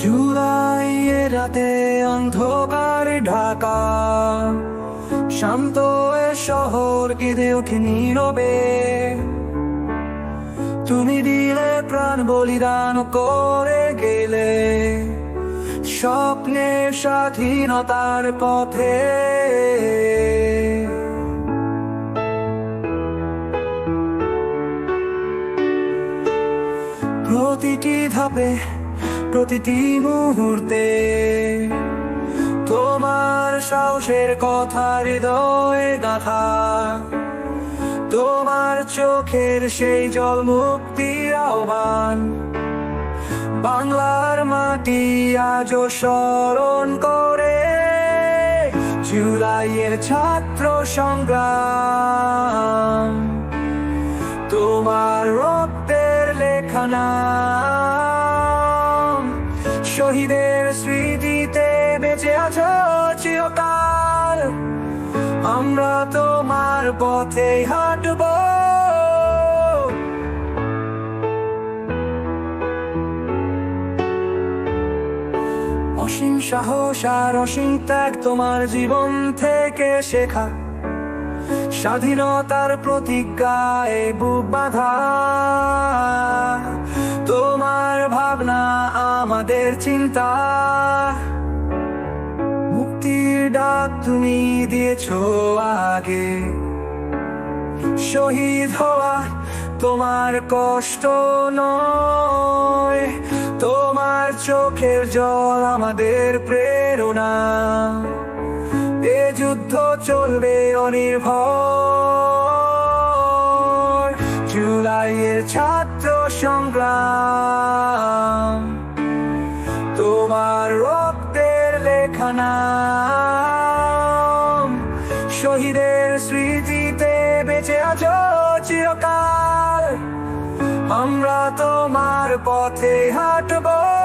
জুলাই রাতে অন্ধকার ঢাকা। শান্ত এ শহর কেঁদে ওঠে নীরবে। তুমি দিলে প্রাণ, বলিদান করে গেলে। স্বপ্নের স্বাধীনতার পথে। প্রতিটি ধাপে প্রতিটি মুহূর্তে তোমার সাহসের কথা, হৃদয়ে গাথা। তোমার চোখের সেই জল মুক্তির আহ্বান। বাংলার মাটি আজও স্মরণ করে। জুলাইয়ের ছাত্র সংগ্রাম। তোমার রক্তের লেখানা শহীদের স্মৃতিতে বেঁচে আছো চিরকাল। আমরা তোমার পথে হাঁটবো। অসীম সাহস আর অসীম ত্যাগ তোমার জীবন থেকে শেখা। স্বাধীনতার প্রতিজ্ঞায় বুক বাধা। আমাদের চিন্তা। মুক্তির ডাক তুমি দিয়েছ আগে। শহীদ হওয়া তোমার কষ্ট নয়। তোমার চোখের জল আমাদের প্রেরণা। এ যুদ্ধ চলবে অনির্ভর। জুলাইয়ের ছাত্র সংগ্রাম লেখানা শহীদের স্মৃতিতে বেঁচে আছো চিরকাল। আমরা তোমার পথে হাঁটবো।